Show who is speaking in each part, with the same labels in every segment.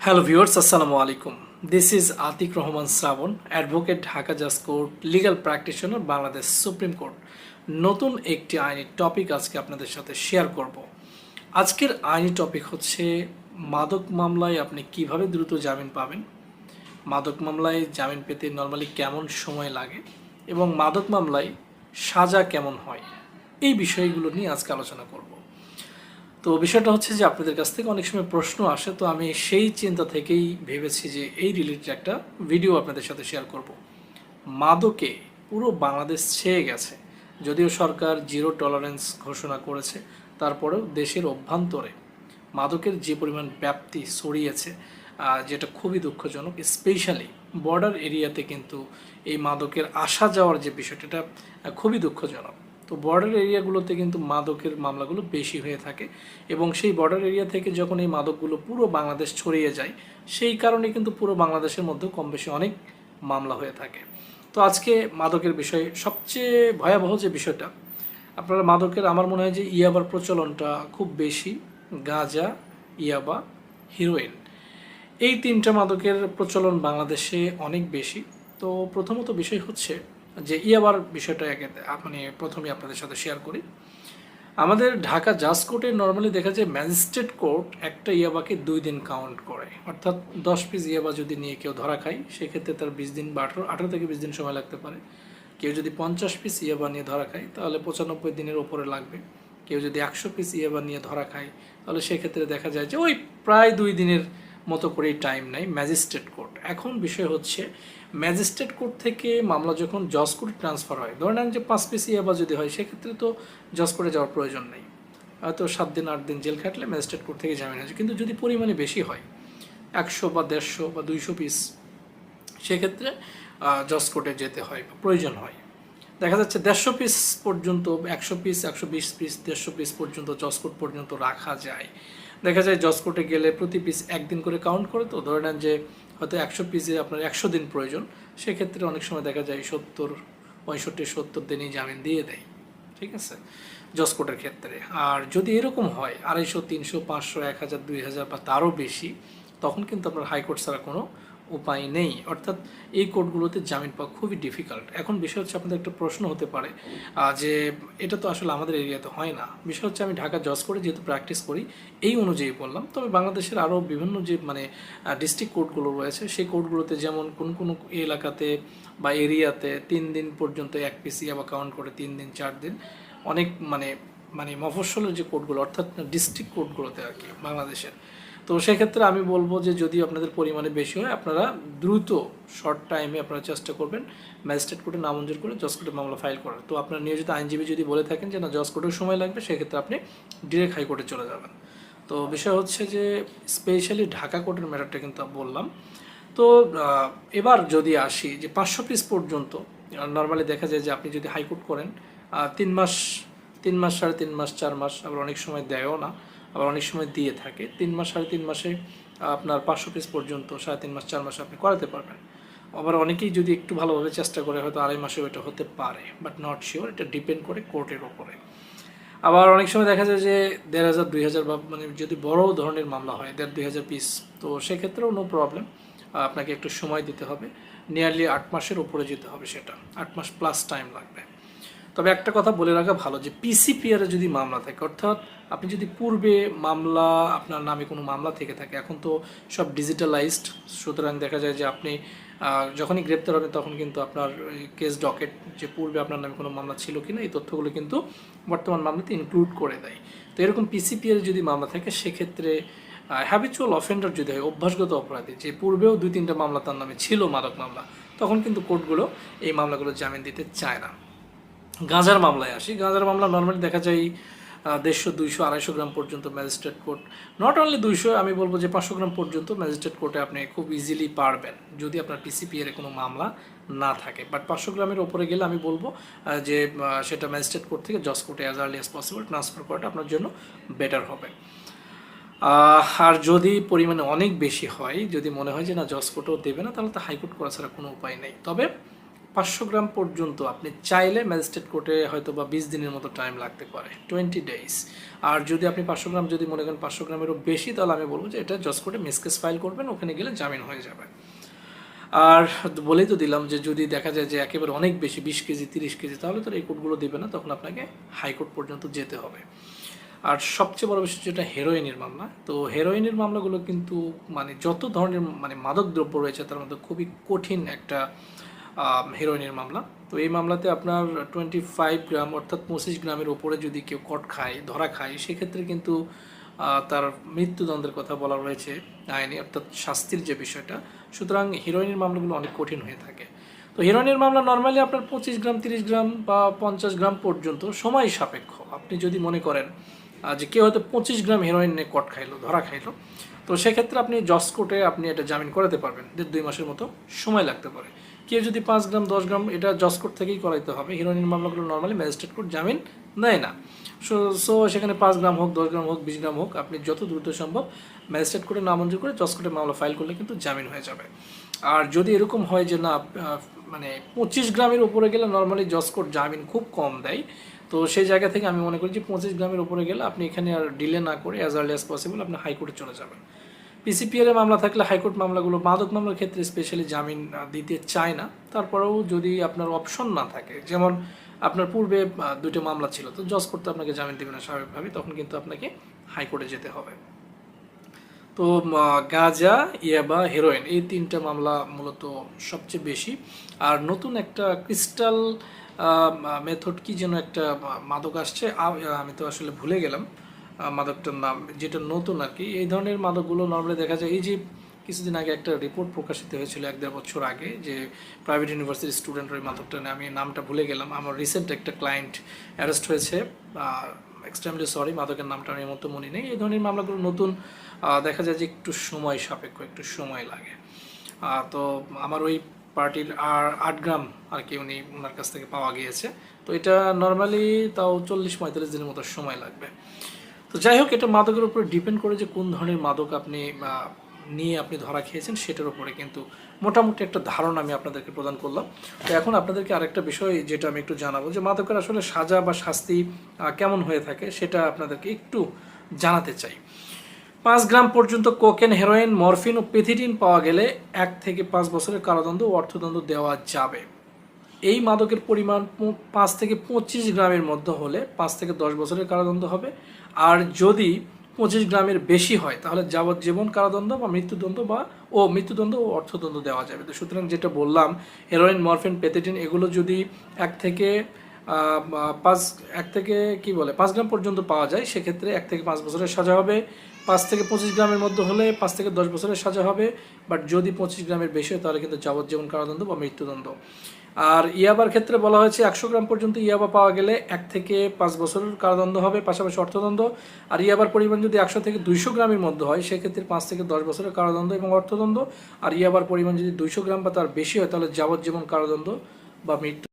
Speaker 1: Hello viewers আসসালামু আলাইকুম this is Atik Rahman Shraban advocate Dhaka জাজ court legal practitioner Bangladesh supreme court নতুন একটি আইনি টপিক আজকে আপনাদের সাথে শেয়ার করব। আজকের আইনি টপিক হচ্ছে, মাদক মামলায় আপনি কীভাবে দ্রুত জামিন পাবেন? মাদক মামলায় জামিন পেতে নর্মালি কেমন সময় লাগে? এবং মাদক মামলায় সাজা কেমন হয়? এই বিষয়গুলো নিয়ে আজকে আলোচনা করব। তো বিষয়টা হচ্ছে যে আপনাদের কাছ থেকে অনেক সময় প্রশ্ন আসে, তো আমি সেই চিন্তা থেকেই ভেবেছি যে এই রিলেটেড একটা ভিডিও আপনাদের সাথে শেয়ার করব। মাদকে পুরো বাংলাদেশ ছেয়ে গেছে, যদিও সরকার জিরো টলারেন্স ঘোষণা করেছে, তারপরেও দেশের অভ্যন্তরে মাদকের যে পরিমাণ ব্যাপ্তি ছড়িয়েছে যেটা খুবই দুঃখজনক স্পেশালি বর্ডার এরিয়াতে কিন্তু এই মাদকের আসা যাওয়ার যে বিষয়টা খুবই দুঃখজনক। তো বর্ডার এরিয়াগুলোতে কিন্তু মাদকের মামলাগুলো বেশি হয়ে থাকে এবং সেই বর্ডার এরিয়া থেকে যখন এই মাদকগুলো পুরো বাংলাদেশ ছড়িয়ে যায়, সেই কারণে কিন্তু পুরো বাংলাদেশের মধ্যে কম বেশি অনেক মামলা হয়ে থাকে। তো আজকে মাদকের বিষয়ে সবচেয়ে ভয়াবহ যে বিষয়টা, আপনারা মাদকের আমার মনে হয় যে ইয়াবার প্রচলনটা খুব বেশি, গাঁজা, ইয়াবা হিরোইন এই তিনটা মাদকের প্রচলন বাংলাদেশে অনেক বেশি। তো প্রথমত বিষয় হচ্ছে যে ইয়াবার বিষয়টা মানে প্রথমে আপনাদের সাথে শেয়ার করি। আমাদের ঢাকা জাজ কোর্টে নর্মালি দেখা যায় ম্যাজিস্ট্রেট কোর্ট একটা ইয়াবাকে দুই দিন কাউন্ট করে। অর্থাৎ দশ পিস ইয়াবা যদি নিয়ে কেউ ধরা খায়, সেক্ষেত্রে তার বিশ দিন বা আঠারো আঠারো থেকে বিশ দিন সময় লাগতে পারে। কেউ যদি পঞ্চাশ পিস ইয়াবা নিয়ে ধরা খায়, তাহলে পঁচানব্বই দিনের ওপরে লাগবে। কেউ যদি একশো পিস ইয়াবা নিয়ে ধরা খায়, তাহলে সেক্ষেত্রে দেখা যায় যে ওই প্রায় দুই দিনের মতো করেই টাইম নেয় ম্যাজিস্ট্রেট কোর্ট এখন বিষয় হচ্ছে ম্যাজিস্ট্রেট কোর্ট থেকে মামলা যখন জজ কোর্টে ট্রান্সফার হয়, ধরে নেন যে পাঁচ পিস ইয়াবা যদি হয়, সেক্ষেত্রে তো জজ কোর্টে যাওয়ার প্রয়োজন নেই। হয়তো সাত দিন, আট দিন জেল খাটলে ম্যাজিস্ট্রেট কোর্ট থেকে জামিন আছে কিন্তু যদি পরিমাণে বেশি হয়, একশো বা দেড়শো বা দুইশো পিস, সেক্ষেত্রে জজ কোর্টে যেতে হয় বা প্রয়োজন হয়। দেখা যাচ্ছে দেড়শো পিস পর্যন্ত, একশো পিস, একশো বিশ পিস, দেড়শো পিস পর্যন্ত জজ কোর্ট পর্যন্ত রাখা যায়। দেখা যায় জজ কোর্টে গেলে প্রতি পিস একদিন করে কাউন্ট করে তো, ধরে নেন যে হয়তো একশো পিসে আপনার একশো দিন প্রয়োজন, সেক্ষেত্রে অনেক সময় দেখা যায় সত্তর, পঁয়ষট্টি, সত্তর দিনই জামিন দিয়ে দেয়। ঠিক আছে? জসকোটের ক্ষেত্রে। আর যদি এরকম হয়, আড়াইশো, তিনশো, পাঁচশো, এক হাজার, দুই হাজার বা তারও বেশি, তখন কিন্তু আপনার হাইকোর্ট ছাড়া কোনো উপায় নেই। অর্থাৎ এই কোর্টগুলোতে জামিন পাওয়া খুবই ডিফিকাল্ট এখন বিষয় হচ্ছে আপনাদের একটা প্রশ্ন হতে পারে যে এটা তো আসলে আমাদের এরিয়াতে হয় না। বিষয় হচ্ছে আমি ঢাকা জজ করে যেহেতু প্র্যাকটিস করি, এই অনুযায়ী বললাম। তবে বাংলাদেশের আরও বিভিন্ন যে মানে ডিস্ট্রিক্ট কোর্টগুলো রয়েছে, সেই কোর্টগুলোতে যেমন কোন কোন এলাকাতে বা এরিয়াতে তিন দিন পর্যন্ত এক পিসি আবার কাউন্ট করে তিন দিন, চার দিন, অনেক মানে মানে মফস্বলের যে কোর্টগুলো অর্থাৎ ডিস্ট্রিক্ট কোর্টগুলোতে আর কি বাংলাদেশের। তো সেক্ষেত্রে আমি বলব যে যদি আপনাদের পরিমাণে বেশি হয়, আপনারা দ্রুত শর্ট টাইমে আপনারা চেষ্টা করবেন ম্যাজিস্ট্রেট কোর্টে নামঞ্জুর করে জজ কোর্টে মামলা ফাইল করার। তো আপনার নিয়োজিত আইনজীবী যদি বলে থাকেন যে না জজ কোর্টের সময় লাগবে, সেক্ষেত্রে আপনি ডিরেক্ট হাইকোর্টে চলে যাবেন। তো বিষয় হচ্ছে যে স্পেশালি ঢাকা কোর্টের ম্যাটারটা কিন্তু বললাম। তো এবার যদি আসি যে পাঁচশো পিস পর্যন্ত নর্মালি দেখা যায় যে আপনি যদি হাইকোর্ট করেন তিন মাস তিন মাস সাড়ে তিন মাস, চার মাস, আবার অনেক সময় দেয়ও না। আবার অনেক সময় দিয়ে থাকে। তিন মাস, সাড়ে তিন মাসে আপনার পাঁচশো পিস পর্যন্ত, সাড়ে তিন মাস, চার মাসে আপনি করাতে পারবেন। আবার অনেকেই যদি একটু ভালোভাবে চেষ্টা করে, হয়তো আড়াই মাসেও এটা হতে পারে বাট নট শিওর এটা ডিপেন্ড করে কোর্টের ওপরে আবার অনেক সময় দেখা যায় যে, দেড় হাজার, দুই হাজার বা মানে যদি বড় ধরনের মামলা হয়, দেড়, দুই হাজার পিস তো সেক্ষেত্রেও নো প্রবলেম আপনাকে একটু সময় দিতে হবে। নিয়ারলি আট মাসের উপরে যেতে হবে সেটা। আট মাস প্লাস টাইম লাগবে। তবে একটা কথা বলে রাখা ভালো যে পিসিপিআরে যদি মামলা থাকে, অর্থাৎ আপনি যদি পূর্বে মামলা, আপনার নামে কোনো মামলা থেকে থাকে, এখন তো সব ডিজিটালাইজড সুতরাং দেখা যায় যে আপনি যখনই গ্রেপ্তার হবেন তখন কিন্তু আপনার কেস ডকেট যে পূর্বে আপনার নামে কোনো মামলা ছিল কিনা, এই তথ্যগুলো কিন্তু বর্তমান মামলাতে ইনক্লুড করে দেয়। তো এরকম পিসিপিআর যদি মামলা থাকে, সেক্ষেত্রে হ্যাবিচুয়াল অফেন্ডার যদি হয়, অভ্যাসগত অপরাধী, যে পূর্বেও দুই তিনটা মামলা তার নামে ছিল মাদক মামলা, তখন কিন্তু কোর্টগুলো এই মামলাগুলো জামিন দিতে চায় না। গাঁজার মামলায় আসি। গাঁজার মামলা নর্মালি দেখা যায় দেড়শো, দুইশো, আড়াইশো গ্রাম পর্যন্ত ম্যাজিস্ট্রেট কোর্ট নট অনলি দুইশো, আমি বলব যে পাঁচশো গ্রাম পর্যন্ত ম্যাজিস্ট্রেট কোর্টে আপনি খুব ইজিলি পারবেন, যদি আপনার পিসিপিএর কোনো মামলা না থাকে। বাট পাঁচশো গ্রামের ওপরে গেলে আমি বলব যে সেটা ম্যাজিস্ট্রেট কোর্ট থেকে জজ কোর্টে as early as possible transfer করাটা আপনার জন্য বেটার হবে। আর যদি পরিমাণে অনেক বেশি হয়, যদি মনে হয় যে না জজ কোর্টও দেবে না, তাহলে তো হাইকোর্ট করা ছাড়া কোনো উপায় নেই। তবে পাঁচশো গ্রাম পর্যন্ত আপনি চাইলে ম্যাজিস্ট্রেট কোর্টে হয়তো বা বিশ দিনের মতো টাইম লাগতে পারে টোয়েন্টি ডেইজ আর যদি আপনি পাঁচশো গ্রাম, যদি মনে করেন পাঁচশো গ্রামেরও বেশি, তাহলে আমি বলব যে এটা জজ কোর্টে মিসকেস ফাইল করবেন, ওখানে গেলে জামিন হয়ে যাবে। আর বলেই তো দিলাম যে যদি দেখা যায় যে একেবারে অনেক বেশি, বিশ কেজি, তিরিশ কেজি, তাহলে তো এই কোর্টগুলো দেবে না, তখন আপনাকে হাইকোর্ট পর্যন্ত যেতে হবে। আর সবচেয়ে বড় বিষয় যেটা হেরোইনের মামলা, তো হেরোইনের মামলাগুলো কিন্তু মানে যত ধরনের মানে মাদক দ্রব্য রয়েছে, তার মধ্যে খুবই কঠিন একটা হেরোইনের মামলা। তো এই মামলাতে আপনার টোয়েন্টি ফাইভ গ্রাম অর্থাৎ পঁচিশ গ্রামের ওপরে যদি কেউ কট খায়, ধরা খায়, সেক্ষেত্রে কিন্তু তার মৃত্যুদণ্ডের কথা বলা রয়েছে আইনে, অর্থাৎ শাস্তির যে বিষয়টা। সুতরাং হিরোইনের মামলাগুলো অনেক কঠিন হয়ে থাকে। তো হিরোইনের মামলা নর্মালি আপনার পঁচিশ গ্রাম, তিরিশ গ্রাম বা পঞ্চাশ গ্রাম পর্যন্ত সময় সাপেক্ষ। আপনি যদি মনে করেন যে কেউ হয়তো পঁচিশ গ্রাম হিরোইন নিয়ে কট খাইলো, ধরা খাইলো, তো সেক্ষেত্রে আপনি জজ কোর্টে আপনি এটা জামিন করাতে পারবেন। দেড় দুই মাসের মতো সময় লাগতে পারে। কেউ যদি পাঁচ গ্রাম, দশ গ্রাম এটা জজ কোর্ট থেকেই করাইতে হবে। হিরোইনের মামলাগুলো নর্মালি ম্যাজিস্ট্রেট কোর্ট জামিন দেয় না। সো সো সেখানে পাঁচ গ্রাম হোক, দশ গ্রাম হোক, বিশ গ্রাম হোক, আপনি যত দ্রুত সম্ভব ম্যাজিস্ট্রেট কোর্টে নামঞ্জুর করে জজ কোর্টে মামলা ফাইল করলে কিন্তু জামিন হয়ে যাবে। আর যদি এরকম হয় যে না মানে পঁচিশ গ্রামের উপরে গেলে নর্মালি জজ কোর্ট জামিন খুব কম দেয়। তো সেই জায়গা থেকে আমি মনে করি যে পঁচিশ গ্রামের উপরে গেলে আপনি এখানে আর ডিলে না করে অ্যাজ আর্লি অ্যাজ পসিবল আপনি হাইকোর্টে চলে যাবেন। পিসিপিএর এ মামলা থাকলে হাইকোর্ট মামলাগুলো মাদক মামলার ক্ষেত্রে স্পেশালি জামিন দিতে চায় না। তারপরেও যদি আপনার অপশন না থাকে, যেমন আপনার পূর্বে দুটো মামলা ছিল, তো জজ করতে আপনাকে জামিন দেবে না স্বাভাবিকভাবে, তখন কিন্তু আপনাকে হাইকোর্টে যেতে হবে। তো গাঁজা, ইয়াবা হেরোইন এই তিনটা মামলা মূলত সবচেয়ে বেশি। আর নতুন একটা ক্রিস্টাল মেথড কি যেন একটা মাদক আসছে আমি তো আসলে ভুলে গেলাম। মাদকটার নাম, যেটা নতুন আর কি। এই ধরনের মাদকগুলো নর্মালি দেখা যায়, এই যে কিছুদিন আগে একটা রিপোর্ট প্রকাশিত হয়েছিল এক দেড় বছর আগে, যে প্রাইভেট ইউনিভার্সিটির স্টুডেন্ট ওই মাদকটা নিয়ে। আমি নামটা ভুলে গেলাম। আমার রিসেন্ট একটা ক্লায়েন্ট অ্যারেস্ট হয়েছে। এক্সট্রিমলি সরি মাদকের নামটা আমি মতো মনে নেই। এই ধরনের মামলাগুলো নতুন দেখা যায় যে একটু সময় সাপেক্ষ, একটু সময় লাগে। তো আমার ওই পার্টির আর আট গ্রাম আর কি উনি ওনার কাছ থেকে পাওয়া গিয়েছে। তো এটা নর্মালি তাও চল্লিশ পঁয়তাল্লিশ দিনের মতো সময় লাগবে। তো যাই হোক, এটা মাদকের উপরে ডিপেন্ড করে যে কোন ধরনের মাদক আপনি নিয়ে আপনি ধরা খেয়েছেন, সেটার উপরে কিন্তু মোটামুটি একটা ধারণা আমি আপনাদেরকে প্রদান করলাম। তো এখন আপনাদেরকে আরেকটা বিষয় যেটা আমি একটু জানাব যে মাদকের আসলে সাজা বা শাস্তি কেমন হয়ে থাকে সেটা আপনাদেরকে একটু জানাতে চাই। পাঁচ গ্রাম পর্যন্ত কোকেন, হেরোইন, মরফিন ও পেথিটিন পাওয়া গেলে এক থেকে পাঁচ বছরের কারাদণ্ড ও অর্থদণ্ড দেওয়া যাবে। এই মাদকের পরিমাণ পাঁচ থেকে পঁচিশ গ্রামের মধ্যে হলে পাঁচ থেকে দশ বছরের কারাদণ্ড হবে। আর যদি পঁচিশ গ্রামের বেশি হয়, তাহলে যাবজ্জীবন কারাদণ্ড বা মৃত্যুদণ্ড বা, ও মৃত্যুদণ্ড ও অর্থদণ্ড দেওয়া যাবে। তো সুতরাং যেটা বললাম হেরোইন মরফিন পেথেটিন এগুলো যদি এক থেকে পাঁচ, এক থেকে কি বলে, পাঁচ গ্রাম পর্যন্ত পাওয়া যায়, সেক্ষেত্রে এক থেকে পাঁচ বছরের সাজা হবে। পাঁচ থেকে পঁচিশ গ্রামের মধ্যে হলে পাঁচ থেকে দশ বছরের সাজা হবে। বাট যদি পঁচিশ গ্রামের বেশি হয়, তাহলে কিন্তু যাবজ্জীবন কারাদণ্ড বা মৃত্যুদণ্ড। আর ইয়াবার ক্ষেত্রে বলা হয়েছে একশো গ্রাম পর্যন্ত ইয়াবা পাওয়া গেলে এক থেকে পাঁচ বছরের কারাদণ্ড হবে, পাশাপাশি অর্থদণ্ড। আর ইয়াবার পরিমাণ যদি একশো থেকে দুইশো গ্রামের মধ্যে হয়, সেক্ষেত্রে পাঁচ থেকে দশ বছরের কারাদণ্ড এবং অর্থদণ্ড। আর ইয়াবার পরিমাণ যদি দুইশো গ্রাম বা তার বেশি হয়, তাহলে যাবজ্জীবন কারাদণ্ড বা মৃত্যু।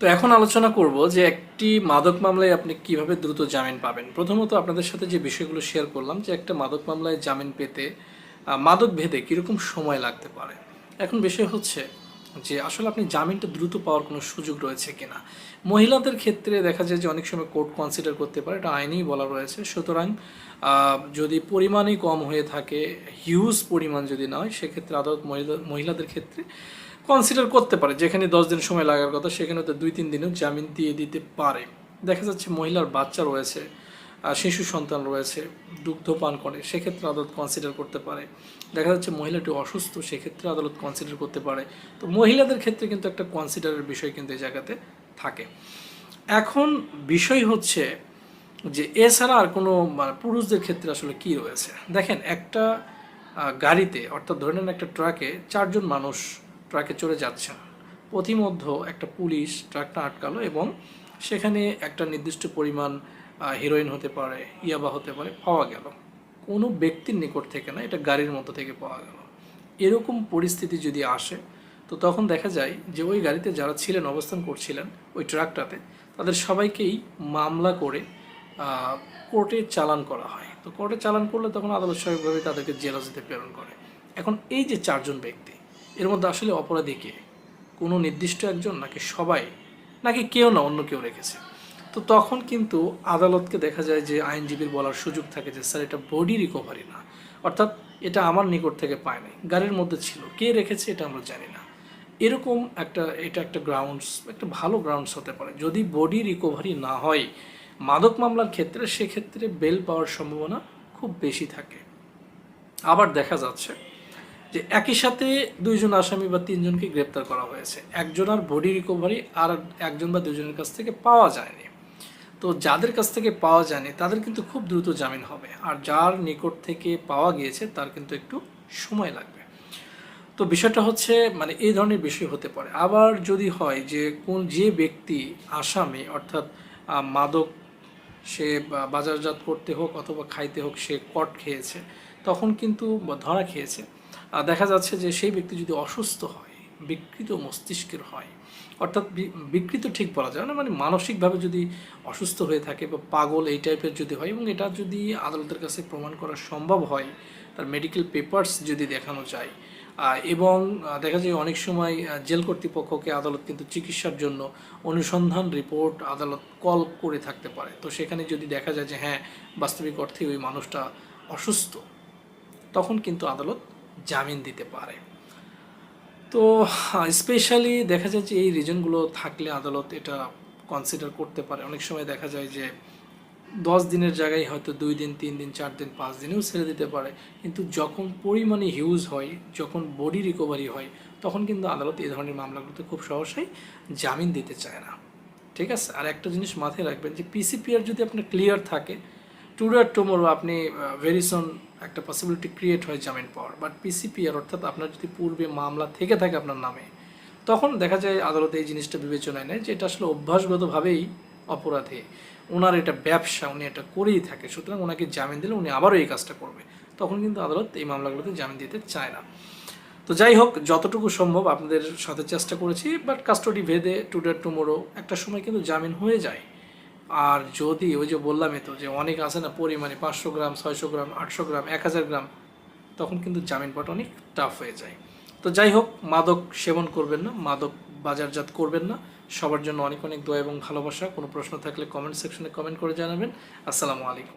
Speaker 1: তো এখন আলোচনা করব যে একটি মাদক মামলায় আপনি কীভাবে দ্রুত জামিন পাবেন। প্রথমত আপনাদের সাথে যে বিষয়গুলো শেয়ার করলাম, যে একটা মাদক মামলায় জামিন পেতে মাদক ভেদে কীরকম সময় লাগতে পারে। এখন বিষয় হচ্ছে যে আসলে আপনি জামিনটা দ্রুত পাওয়ার কোনো সুযোগ রয়েছে কিনা। মহিলাদের ক্ষেত্রে দেখা যায় যে অনেক সময় কোর্ট কনসিডার করতে পারে, এটা আইনেই বলা রয়েছে। সুতরাং যদি পরিমাণই কম হয়ে থাকে হিউজ পরিমাণ যদি না হয়, সেক্ষেত্রে আদালত মহিলা, মহিলাদের ক্ষেত্রে কনসিডার করতে পারে। যেখানে দশ দিন সময় লাগার কথা সেখানে তো দুই তিন দিনেও জামিন দিয়ে দিতে পারে। দেখা যাচ্ছে মহিলার বাচ্চা রয়েছে শিশু সন্তান রয়েছে, দুগ্ধ পান করে, সেক্ষেত্রে আদালত কনসিডার করতে পারে। দেখা যাচ্ছে মহিলাটি অসুস্থ, সেক্ষেত্রে আদালত কনসিডার করতে পারে। তো মহিলাদের ক্ষেত্রে কিন্তু একটা কনসিডারের বিষয় কিন্তু এই জায়গাতে থাকে। এখন বিষয় হচ্ছে যে এছাড়া আর কোনো মানে পুরুষদের ক্ষেত্রে আসলে কি রয়েছে? দেখেন, একটা গাড়িতে, অর্থাৎ ধরে নেন একটা ট্রাকে চারজন মানুষ ট্রাকে চড়ে যাচ্ছেন। পথিমধ্য একটা পুলিশ ট্রাকটা আটকালো এবং সেখানে একটা নির্দিষ্ট পরিমাণ হিরোইন হতে পারে, ইয়াবা হতে পারে, পাওয়া গেল। কোনো ব্যক্তির নিকট থেকে না, এটা গাড়ির মতো থেকে পাওয়া গেল। এরকম পরিস্থিতি যদি আসে, তো তখন দেখা যায় যে ওই গাড়িতে যারা ছিলেন, অবস্থান করছিলেন ওই ট্রাকটাতে, তাদের সবাইকেই মামলা করে কোর্টে চালান করা হয়। তো কোর্টে চালান করলে তখন আদালত স্বাভাবিকভাবে তাদেরকে জেল হাজতে প্রেরণ করে। এখন এই যে চারজন ব্যক্তি, এর মধ্যে আসলে অপরাধী কে? কোনো নির্দিষ্ট একজন নাকি সবাই? নাকি কেউ না, অন্য কেউ রেখেছে? তো তখন কিন্তু আদালতকে দেখা যায় যে আইনজীবীর বলার সুযোগ থাকে যে, স্যার, এটা বডি রিকভারি না। অর্থাৎ এটা আমার নিকট থেকে পায় নাই, গাড়ির মধ্যে ছিল। কে রেখেছে এটা আমরা জানি না। এরকম একটা, এটা একটা গ্রাউন্ডস একটা ভালো গ্রাউন্ডস হতে পারে। যদি বডি রিকভারি না হয়, মাদক মামলার ক্ষেত্রে সেক্ষেত্রে বেল পাওয়ার সম্ভাবনা খুব বেশি থাকে। আবার দেখা যাচ্ছে যে, একই সাথে দুইজন আসামি বা তিনজনকে গ্রেপ্তার করা হয়েছে। একজনের বডি রিকভারি আর একজন বা দুজনের কাছ থেকে পাওয়া যায়নি। তো যাদের কাছ থেকে পাওয়া যায়নি, তাদের কিন্তু খুব দ্রুত জামিন হবে। আর যার নিকট থেকে পাওয়া গিয়েছে, তার কিন্তু একটু সময় লাগবে। তো বিষয়টা হচ্ছে মানে এই ধরনের বিষয় হতে পারে। আবার যদি হয় যে কোন, যে ব্যক্তি আসামি, অর্থাৎ মাদক সে বাজারজাত করতে হোক অথবা খাইতে হোক, সে কট খেয়েছে, তখন কিন্তু ধরা খেয়েছে। দেখা যাচ্ছে যে সেই ব্যক্তি যদি অসুস্থ হয়, বিকৃত মস্তিষ্কের হয় অর্থাৎ বিকৃত ঠিক বলা যায় না মানে মানসিকভাবে যদি অসুস্থ হয়ে থাকে বা পাগল এই টাইপের যদি হয় এবং এটা যদি আদালতের কাছে প্রমাণ করা সম্ভব হয়, তার মেডিকেল পেপার্স যদি দেখানো যায় এবং দেখা যায় অনেক সময় জেল কর্তৃপক্ষকে আদালত কিন্তু চিকিৎসার জন্য অনুসন্ধান রিপোর্ট আদালত কল করে থাকতে পারে। তো সেখানে যদি দেখা যায় যে হ্যাঁ বাস্তবিক অর্থে ওই মানুষটা অসুস্থ, তখন কিন্তু আদালত জামিন দিতে পারে। তো স্পেশালি দেখা যায় যে এই রিজনগুলো থাকলে আদালত এটা কনসিডার করতে পারে। অনেক সময় দেখা যায় যে দশ দিনের জায়গায় হয়তো দুই দিন, তিন দিন, চার দিন, পাঁচ দিনেও ছেড়ে দিতে পারে। কিন্তু যখন পরিমাণে হিউজ হয়, যখন বডি রিকভারি হয়, তখন কিন্তু আদালত এই ধরনের মামলাগুলোতে খুব সহজেই জামিন দিতে চায় না। ঠিক আছে? আর একটা জিনিস মাথায় রাখবেন যে পিসিপিআর যদি আপনার ক্লিয়ার থাকে টুডে আর টুমোরো আপনি ভেরি সুন একটা পসিবিলিটি ক্রিয়েট হয় জামিন পাওয়ার। বাট পিসিপিআর অর্থাৎ আপনার যদি পূর্বে মামলা থেকে থাকে আপনার নামে, তখন দেখা যায় আদালতে এই জিনিসটা বিবেচনায় নেয় যে এটা আসলে অভ্যাসগতভাবেই অপরাধে। ওনার এটা ব্যবসা, উনি এটা করেই থাকে, সুতরাং ওনাকে জামিন দিলে উনি আবারও এই কাজটা করবে। তখন কিন্তু আদালত এই মামলাগুলোতে জামিন দিতে চায় না। তো যাই হোক, যতটুকু সম্ভব আপনাদের সাথে চেষ্টা করেছি বাট কাস্টডি ভেদে টুডে টুমোরো একটা সময় কিন্তু জামিন হয়ে যায়। আর যদি ওই যে বললামই তো, যে অনেক আছে না পরিমাণে পাঁচশো গ্রাম, ছয়শো গ্রাম, আটশো গ্রাম, এক হাজার গ্রাম, তখন কিন্তু জামিন পাওয়াটা অনেক টাফ হয়ে যায়। তো যাই হোক, মাদক সেবন করবেন না, মাদক বাজারজাত করবেন না। সবার জন্য অনেক অনেক দোয়া এবং ভালোবাসা। কোনো প্রশ্ন থাকলে কমেন্ট সেকশনে কমেন্ট করে জানাবেন। আসসালামু আলাইকুম।